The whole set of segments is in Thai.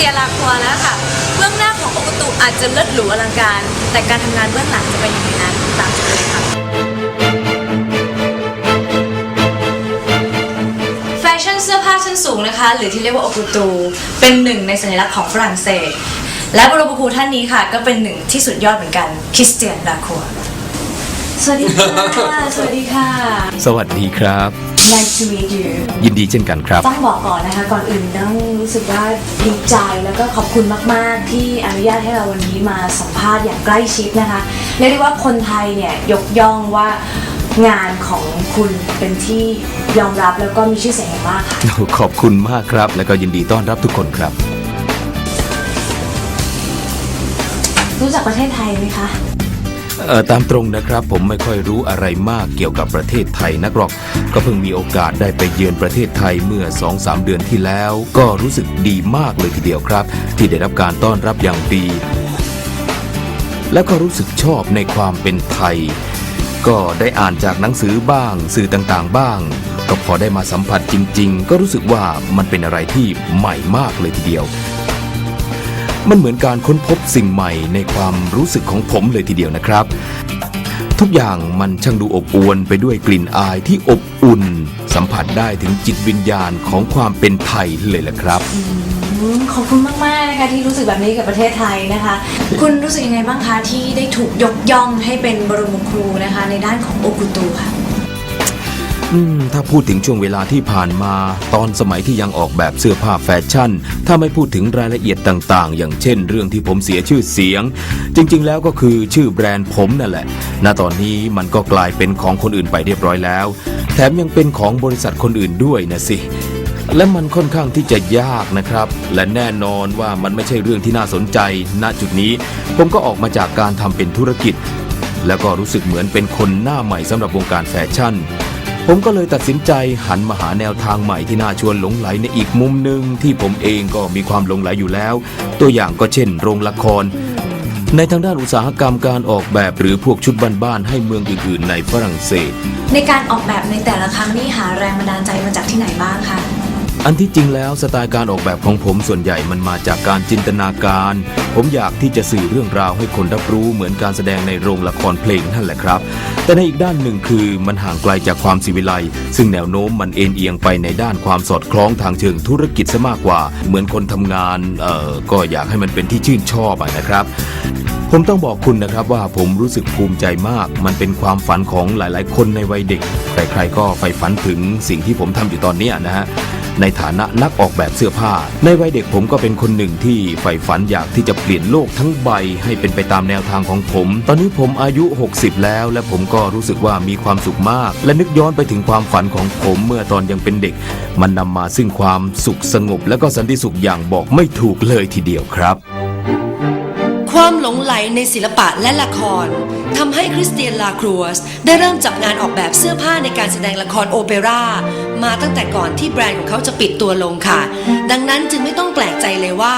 ทัวร์แล้วค่ะ เบื้องหน้าของโอกตุอาจจะเลิศหรูอลังการ แต่การทำงานเบื้องหลังจะเป็นยังไงนั้นตามชมเลยค่ะแฟชั่นเสื้อผ้าชั้นสูงนะคะ หรือที่เรียกว่าโอกุตู เป็นหนึ่งในสัญลักษณ์ของฝรั่งเศส และบรมครูท่านนี้ค่ะ ก็เป็นหนึ่งที่สุดยอดเหมือนกันคริสเตียนลาคัว สวัสดีค่ะ สวัสดีค่ะ สวัสดีครับ Nice to meet you ยินดีเช่นกันครับ ต้องบอกก่อนนะคะ ก่อนอื่นต้องรู้สึกว่าดีใจแล้วก็ขอบคุณมาก ๆ ที่อนุญาตให้เราวันนี้มาสัมภาษณ์อย่างใกล้ชิดนะคะเรียกได้ว่าคนไทยเนี่ยยกย่องว่างานของคุณเป็นที่ยอมรับแล้วก็มีชื่อเสียงอย่างมากค่ะ ขอบคุณมากครับ แล้วก็ยินดีต้อนรับทุกคนครับ รู้จักประเทศไทยไหมคะ เออตามตรงนะครับ ผมไม่ค่อยรู้อะไรมากเกี่ยวกับประเทศไทยนักหรอก ก็เพิ่งมีโอกาสได้ไปเยือนประเทศไทยเมื่อ 2-3 เดือนที่แล้ว ก็รู้สึกดีมากเลยทีเดียวครับ ที่ได้รับการต้อนรับอย่างดี แล้วก็รู้สึกชอบในความเป็นไทย ก็ได้อ่านจากหนังสือบ้าง สื่อต่างๆ บ้าง ก็พอได้มาสัมผัสจริง ๆ ก็รู้สึกว่ามันเป็นอะไรที่ใหม่มากเลยทีเดียว มันเหมือนการค้นพบสิ่งใหม่ในความรู้สึกของผมเลยทีเดียวนะครับ ทุกอย่างมันช่างดูอบอวลไปด้วยกลิ่นอายที่อบอุ่น สัมผัสได้ถึงจิตวิญญาณของความเป็นไทยเลยแหละครับ ขอบคุณมากๆนะคะที่รู้สึกแบบนี้กับประเทศไทยนะคะ คุณรู้สึกยังไงบ้างคะที่ได้ถูกยกย่องให้เป็นบรมครูนะคะ ในด้านของโอกุตูค่ะ ถ้าพูดถึงช่วงเวลาที่ผ่านมา ตอนสมัยที่ยังออกแบบเสื้อผ้าแฟชั่น ถ้าไม่พูดถึงรายละเอียดต่างๆ อย่างเช่น เรื่องที่ผมเสียชื่อเสียง จริง ๆ แล้วก็คือชื่อแบรนด์ผมนั่นแหละ ณ ตอนนี้มันก็กลายเป็นของคนอื่นไปเรียบร้อยแล้ว แถมยังเป็นของบริษัทคนอื่นด้วยนะสิและมันค่อนข้างที่จะยากนะครับ และแน่นอนว่ามันไม่ใช่เรื่องที่น่าสนใจ ณ จุดนี้ ผมก็ออกมาจากการทำเป็นธุรกิจ แล้วก็รู้สึกเหมือนเป็นคนหน้าใหม่สำหรับวงการแฟชั่น ผมก็เลยตัดสินใจหันมาหาแนวทางใหม่ที่น่าชวนหลงไหลในอีกมุมหนึ่งที่ผมเองก็มีความหลงไหลอยู่แล้ว ตัวอย่างก็เช่น โรงละคร ในทางด้านอุตสาหกรรมการออกแบบหรือพวกชุดบ้านๆให้เมืองอื่นๆในฝรั่งเศส ในการออกแบบในแต่ละครั้งนี่หาแรงบันดาลใจมาจากที่ไหนบ้างคะ อันที่จริงแล้วสไตล์การออกแบบของผมส่วนใหญ่มันมาจากการจินตนาการ ผมอยากที่จะสื่อเรื่องราวให้คนรับรู้เหมือนการแสดงในโรงละครเพลงนั่นแหละครับ แต่ในอีกด้านหนึ่งคือมันห่างไกลจากความสิวิไลซึ่งแนวโน้มมันเอ็นเอียงไปในด้านความสอดคล้องทางเชิงธุรกิจซะมากกว่า เหมือนคนทำงานเอ่อก็อยากให้มันเป็นที่ชื่นชอบอะนะครับผมต้องบอกคุณนะครับว่าผมรู้สึกภูมิใจมาก มันเป็นความฝันของหลาย ๆ คนในวัยเด็ก ใครๆก็ใฝ่ฝันถึงสิ่งที่ผมทำอยู่ตอนนี้นะฮะ ในฐานะนักออกแบบเสื้อผ้า ในวัยเด็กผมก็เป็นคนหนึ่งที่ใฝ่ฝันอยากที่จะเปลี่ยนโลกทั้งใบให้เป็นไปตามแนวทางของผม ตอนนี้ผมอายุ 60 แล้ว และผมก็รู้สึกว่ามีความสุขมาก และนึกย้อนไปถึงความฝันของผมเมื่อตอนยังเป็นเด็ก มันนำมาซึ่งความสุขสงบ และก็สันติสุขอย่างบอกไม่ถูกเลยทีเดียวครับ ความหลงไหลในศิลปะและละครทำให้คริสเตียนลาครัวสได้เริ่มจับงานออกแบบเสื้อผ้าในการแสดงละครโอเปร่ามาตั้งแต่ก่อนที่แบรนด์ของเขาจะปิดตัวลงค่ะ ดังนั้นจึงไม่ต้องแปลกใจเลยว่า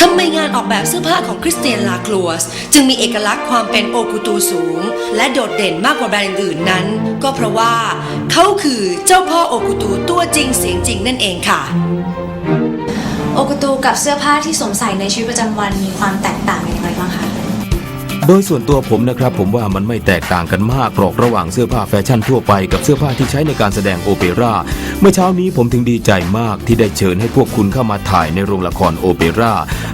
ทำไมงานออกแบบเสื้อผ้าของคริสเตียนลาครัวสจึงมีเอกลักษณ์ความเป็นโอกุตูสูง และโดดเด่นมากกว่าแบรนด์อื่นนั้น ก็เพราะว่า เขาคือเจ้าพ่อโอกุตูตัวจริงเสียงจริงนั่นเองค่ะโอกุตูกับเสื้อผ้าที่สวมใส่ในชีวิตประจำวันมีความแตกต่างกันอย่างไร บ้างคะ โดยส่วนตัวผมนะครับ ผมว่ามันไม่แตกต่างกันมากหรอกระหว่างเสื้อผ้าแฟชั่นทั่วไปกับเสื้อผ้าที่ใช้ในการแสดงโอเปร่าเมื่อเช้านี้ผมถึงดีใจมากที่ได้เชิญให้พวกคุณเข้ามาถ่ายในโรงละครโอเปร่า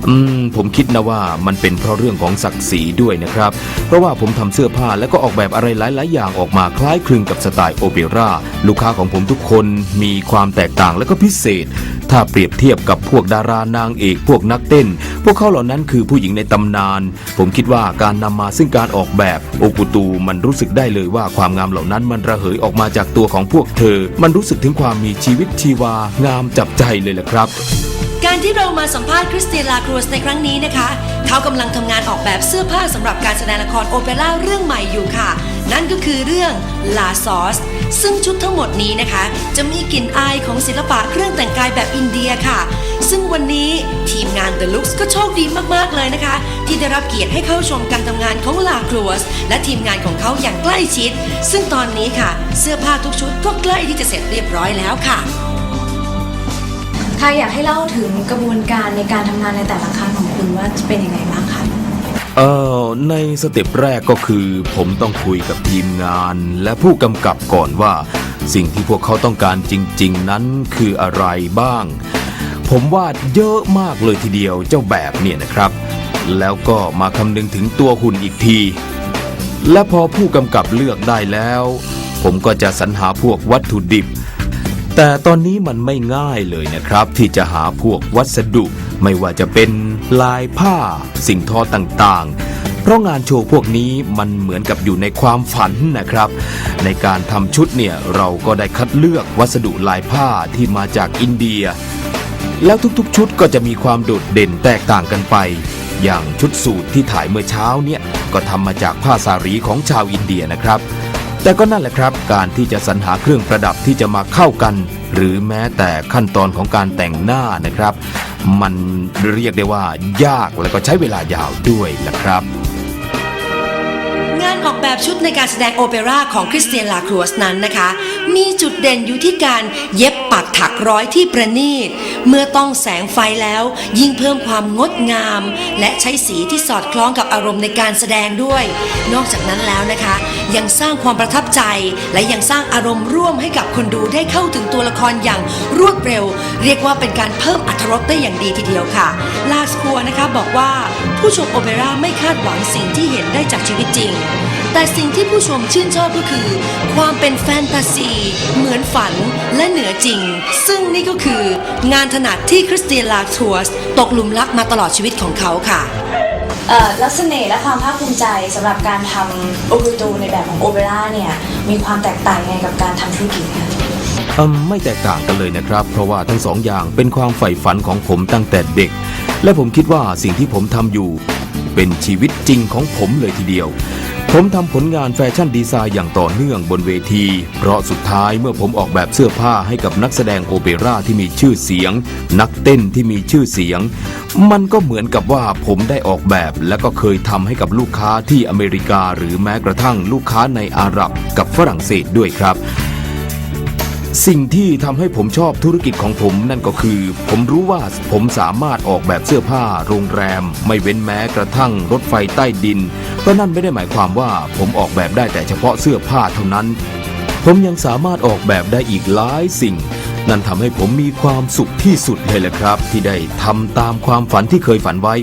อืมผมคิดนะว่ามันเป็นเพราะเรื่องของศักดิ์ศรีด้วยนะครับ เพราะว่าผมทำเสื้อผ้าแล้วก็ออกแบบอะไรหลาย ๆ อย่างออกมาคล้ายคลึงกับสไตล์โอเปร่าลูกค้าของผมทุกคนมีความแตกต่างและก็พิเศษ ถ้าเปรียบเทียบกับพวกดารานางเอกพวกนักเต้น พวกเขาเหล่านั้นคือผู้หญิงในตำนาน ผมคิดว่าการนำมาซึ่งการออกแบบโอกุตูมันรู้สึกได้เลยว่าความงามเหล่านั้นมันระเหยออกมาจากตัวของพวกเธอ มันรู้สึกถึงความมีชีวิตชีวางามจับใจเลยแหละครับการที่เรามาสัมภาษณ์คริสตียนลาครูสในครั้งนี้นะคะ เขากำลังทำงานออกแบบเสื้อผ้าสำหรับการแสดงละครโอเปร่าเรื่องใหม่อยู่ค่ะ นั่นก็คือเรื่องลาซอส ซึ่งชุดทั้งหมดนี้นะคะ จะมีกลิ่นอายของศิลปะเครื่องแต่งกายแบบอินเดียค่ะ ซึ่งวันนี้ทีมงาน The Looks ก็โชคดีมากๆเลยนะคะ ที่ได้รับเกียรติให้เข้าชมการทำงานของลาครูสและทีมงานของเขาอย่างใกล้ชิด ซึ่งตอนนี้ค่ะ เสื้อผ้าทุกชุดก็ใกล้ที่จะเสร็จเรียบร้อยแล้วค่ะใค่ะอยากให้เล่าถึงกระบวนการในการทำงานในแต่ละครั้งของคุณว่าจะเป็นยังไงบ้างคะ เอ่อในสเต็ปแรกก็คือ ผมต้องคุยกับทีมงาน และผู้กำกับก่อนว่า สิ่งที่พวกเขาต้องการจริง ๆ นั้นคืออะไรบ้าง ผมวาดเยอะมากเลยทีเดียวเจ้าแบบเนี่ยนะครับ แล้วก็มาคำนึงถึงตัวหุ่นอีกที และพอผู้กำกับเลือกได้แล้ว ผมก็จะสรรหาพวกวัตถุดิบ แต่ตอนนี้มันไม่ง่ายเลยนะครับ ที่จะหาพวกวัสดุ ไม่ว่าจะเป็นลายผ้า สิ่งทอต่างๆ เพราะงานโชว์พวกนี้มันเหมือนกับอยู่ในความฝันนะครับ ในการทำชุดเนี่ยเราก็ได้คัดเลือกวัสดุลายผ้าที่มาจากอินเดีย แล้วทุกๆ ชุดก็จะมีความโดดเด่นแตกต่างกันไป อย่างชุดสูทที่ถ่ายเมื่อเช้าเนี่ยก็ทำมาจากผ้าสารีของชาวอินเดียนะครับแต่ก็นั่นแหละครับ การที่จะสรรหาเครื่องประดับที่จะมาเข้ากัน หรือแม้แต่ขั้นตอนของการแต่งหน้านะครับ มันเรียกได้ว่ายากและก็ใช้เวลายาวด้วยนะครับ งานออกแบบชุดในการแสดงโอเปร่าของคริสเตียนลาครัวสนั้นนะคะมีจุดเด่นอยู่ที่การเย็บปักถักร้อยที่ประณีต เมื่อต้องแสงไฟแล้วยิ่งเพิ่มความงดงาม และใช้สีที่สอดคล้องกับอารมณ์ในการแสดงด้วย นอกจากนั้นแล้วนะคะ ยังสร้างความประทับใจ และยังสร้างอารมณ์ร่วมให้กับคนดูได้เข้าถึงตัวละครอย่างรวดเร็ว เรียกว่าเป็นการเพิ่มอรรถรสได้อย่างดีทีเดียวค่ะ ลาสคัวนะคะบอกว่าผู้ชมโอเปร่าไม่คาดหวังสิ่งที่เห็นได้จากชีวิตจริง แต่สิ่งที่ผู้ชมชื่นชอบก็คือ ความเป็นแฟนตาซี เหมือนฝันและเหนือจริง ซึ่งนี่ก็คืองานถนัดที่คริสเตียนลาทัวสตกหลุมรักมาตลอดชีวิตของเขาค่ะ เอ่อลักษณะและความภาคภูมิใจสำหรับการทำโอเปรูในแบบของโอเปร่าเนี่ย มีความแตกต่างยังไงกับการทำธุรกิจคะอืมไม่แตกต่างกันเลยนะครับ เพราะว่าทั้งสองอย่างเป็นความใฝ่ฝันของผมตั้งแต่เด็ก และผมคิดว่าสิ่งที่ผมทำอยู่ เป็นชีวิตจริงของผมเลยทีเดียว ผมทำผลงานแฟชั่นดีไซน์อย่างต่อเนื่องบนเวที เพราะสุดท้ายเมื่อผมออกแบบเสื้อผ้าให้กับนักแสดงโอเปร่าที่มีชื่อเสียง นักเต้นที่มีชื่อเสียง มันก็เหมือนกับว่าผมได้ออกแบบ และก็เคยทำให้กับลูกค้าที่อเมริกา หรือแม้กระทั่งลูกค้าในอาหรับกับฝรั่งเศสด้วยครับสิ่งที่ทำให้ผมชอบธุรกิจของผมนั่นก็คือ ผมรู้ว่าผมสามารถออกแบบเสื้อผ้าโรงแรม ไม่เว้นแม้กระทั่งรถไฟใต้ดิน ก็นั่นไม่ได้หมายความว่าผมออกแบบได้แต่เฉพาะเสื้อผ้าเท่านั้น ผมยังสามารถออกแบบได้อีกหลายสิ่ง นั่นทำให้ผมมีความสุขที่สุดเลยแหละครับ ที่ได้ทำตามความฝันที่เคยฝันไว้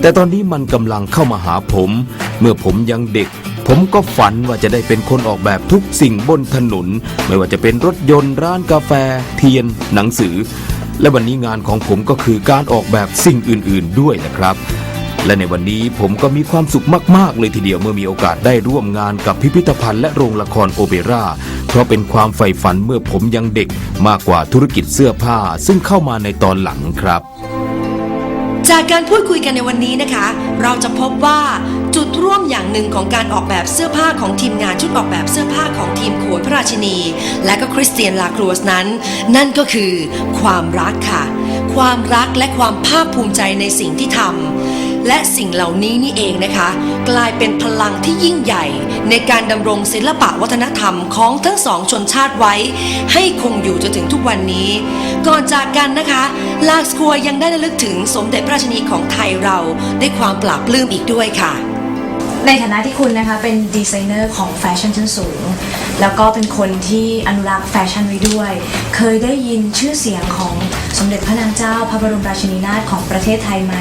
แต่ตอนนี้มันกำลังเข้ามาหาผม เมื่อผมยังเด็ก ผมก็ฝันว่าจะได้เป็นคนออกแบบทุกสิ่งบนถนน ไม่ว่าจะเป็นรถยนต์ร้านกาแฟ เทียน หนังสือ และวันนี้งานของผมก็คือการออกแบบสิ่งอื่น ๆ ด้วยนะครับ และในวันนี้ผมก็มีความสุขมาก ๆ เลยทีเดียวเมื่อมีโอกาสได้ร่วมงานกับพิพิธภัณฑ์และโรงละครโอเปร่า เพราะเป็นความใฝ่ฝันเมื่อผมยังเด็กมากกว่าธุรกิจเสื้อผ้า ซึ่งเข้ามาในตอนหลังครับ จากการพูดคุยกันในวันนี้นะคะ เราจะพบว่าจุดร่วมอย่างหนึ่งของการออกแบบเสื้อผ้าของทีมงานชุดออกแบบเสื้อผ้าของทีมโขนพระราชินี และก็คริสเตียนลาครัวสนั้น นั่นก็คือความรักค่ะ ความรักและความภาคภูมิใจในสิ่งที่ทำ และสิ่งเหล่านี้นี่เองนะคะ กลายเป็นพลังที่ยิ่งใหญ่ ในการดำรงศิลปะวัฒนธรรมของทั้งสองชนชาติไว้ ให้คงอยู่จนถึงทุกวันนี้ ก่อนจากกันนะคะลาสคัวยังได้ระลึกถึงสมเด็จพระชินีของไทยเราด้วยความปราบปลื้มอีกด้วยค่ะ ในฐานะที่คุณนะคะเป็นดีไซเนอร์ของแฟชั่นชั้นสูง แล้วก็เป็นคนที่อนุรักษ์แฟชั่นไว้ด้วย เคยได้ยินชื่อเสียงของสมเด็จพระนางเจ้า พระบรมราชินีนาถของประเทศไทยไหม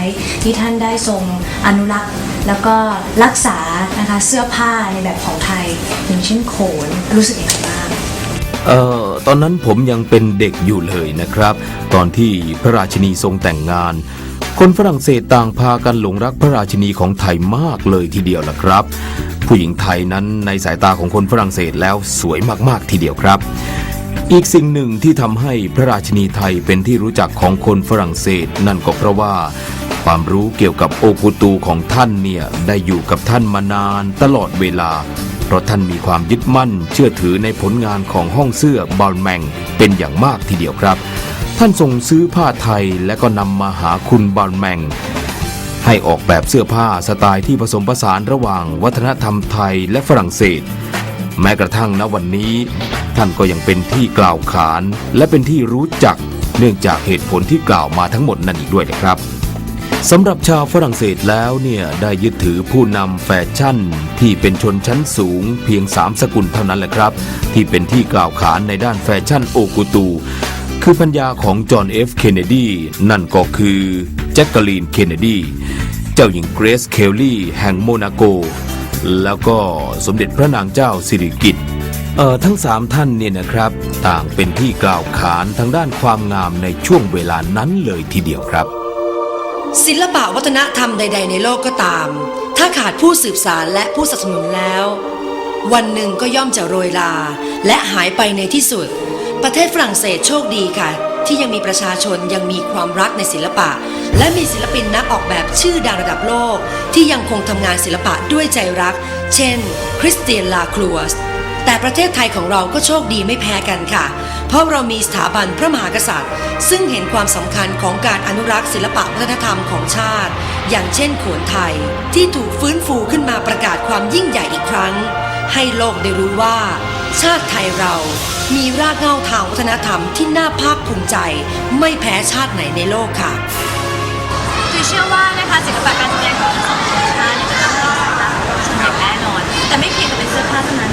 ที่ท่านได้ทรงอนุรักษ์แล้วก็รักษานะคะเสื้อผ้าในแบบของไทย อย่างเช่นโขนรู้สึกยังไงบ้างเอ่อตอนนั้นผมยังเป็นเด็กอยู่เลยนะครับ ตอนที่พระราชินีทรงแต่งงาน คนฝรั่งเศสต่างพากันหลงรักพระราชินีของไทยมากเลยทีเดียวล่ะครับ ผู้หญิงไทยนั้นในสายตาของคนฝรั่งเศสแล้วสวยมากๆทีเดียวครับ อีกสิ่งหนึ่งที่ทำให้พระราชินีไทยเป็นที่รู้จักของคนฝรั่งเศส นั่นก็เพราะว่าความรู้เกี่ยวกับโอกุตูของท่านเนี่ยได้อยู่กับท่านมานานตลอดเวลา เพราะท่านมีความยึดมั่นเชื่อถือในผลงานของห้องเสื้อบอลแมงเป็นอย่างมากทีเดียวครับ ท่านทรงซื้อผ้าไทยและก็นำมาหาคุณบอลแมง ให้ออกแบบเสื้อผ้าสไตล์ที่ผสมผสานระหว่างวัฒนธรรมไทยและฝรั่งเศส แม้กระทั่งณวันนี้ ท่านก็ยังเป็นที่กล่าวขาน และเป็นที่รู้จักเนื่องจากเหตุผลที่กล่าวมาทั้งหมดนั่นอีกด้วยนะครับสำหรับชาวฝรั่งเศสแล้วเนี่ยได้ยึดถือผู้นำแฟชั่น ที่เป็นชนชั้นสูงเพียง3สกุลเท่านั้นแหละครับ ที่เป็นที่กล่าวขานในด้านแฟชั่นโอกุตู คือพัญญาของจอห์นเอฟเคนเนดี นั่นก็คือแจ็คกาลีนเคนเนดี เจ้าหญิงเกรซเคลลี่แห่งโมนาโก แล้วก็สมเด็จพระนางเจ้าสิริกิติ์เอ่อทั้งสามท่านเนี่ยนะครับ ต่างเป็นที่กล่าวขานทางด้านความงามในช่วงเวลานั้นเลยทีเดียวครับ ศิลปะวัฒนธรรมใด ๆ ในโลกก็ตาม ถ้าขาดผู้สืบสารและผู้สนับสนุนแล้ว วันหนึ่งก็ย่อมจะโรยลาและหายไปในที่สุด ประเทศฝรั่งเศสโชคดีค่ะ ที่ยังมีประชาชนยังมีความรักในศิลปะ และมีศิลปินนักออกแบบชื่อดังระดับโลก ที่ยังคงทำงานศิลปะด้วยใจรัก เช่น คริสเตียนลาครัวสแต่ประเทศไทยของเราก็โชคดีไม่แพ้กันค่ะ เพราะเรามีสถาบันพระมหากษัตริย์ ซึ่งเห็นความสำคัญของการอนุรักษ์ศิลปะวัฒนธรรมของชาติ อย่างเช่นโขนไทย ที่ถูกฟื้นฟูขึ้นมาประกาศความยิ่งใหญ่อีกครั้ง ให้โลกได้รู้ว่า ชาติไทยเรามีรากเหง้าทางวัฒนธรรมที่น่าภาคภูมิใจ ไม่แพ้ชาติไหนในโลกค่ะคือเชื่อว่านะคะศิลปะการแสดงของทั้งสองชนชาติเนี่ยจะต้องได้สายตาของชนแน่นอน แต่ไม่เพียงแต่เป็นเสื้อผ้าเท่านั้น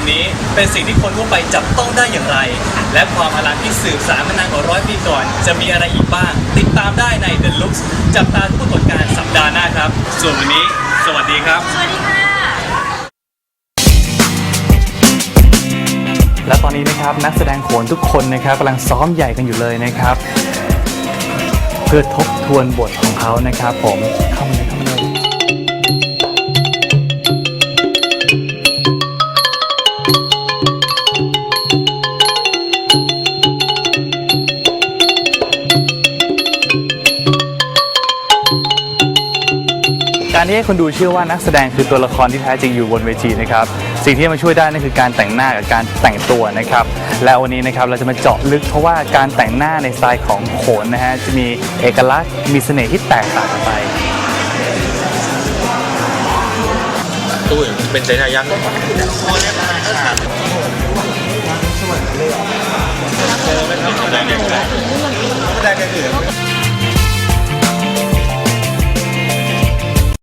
นนี้ เป็นสิ่งที่คนทั่วไปจับต้องได้อย่างไร และความอลังที่สืบสานมานานกว่าร้อยปีก่อน จะมีอะไรอีกบ้าง ติดตามได้ใน The Looks จับตาผู้ตรวจการสัปดาห์หน้าครับ ส่วนวันนี้ สวัสดีครับ สวัสดีค่ะ และตอนนี้นะครับนักแสดงโขนทุกคนนะครับกำลังซ้อมใหญ่กันอยู่เลยนะครับ เพื่อทบทวนบทของเขานะครับ ผมเข้ามาเลยเข้ามาเลย ที่ให้คนดูเชื่อว่านักแสดงคือตัวละครที่แท้จริงอยู่บนเวทีนะครับ สิ่งที่มาช่วยได้นั่นคือการแต่งหน้ากับการแต่งตัวนะครับ และวันนี้นะครับเราจะมาเจาะลึกเพราะว่าการแต่งหน้าในสไตล์ของโขนนะฮะจะมีเอกลักษณ์มีเสน่ห์ที่แตกต่างกันไปตู้เป็นใจยักษ์ได้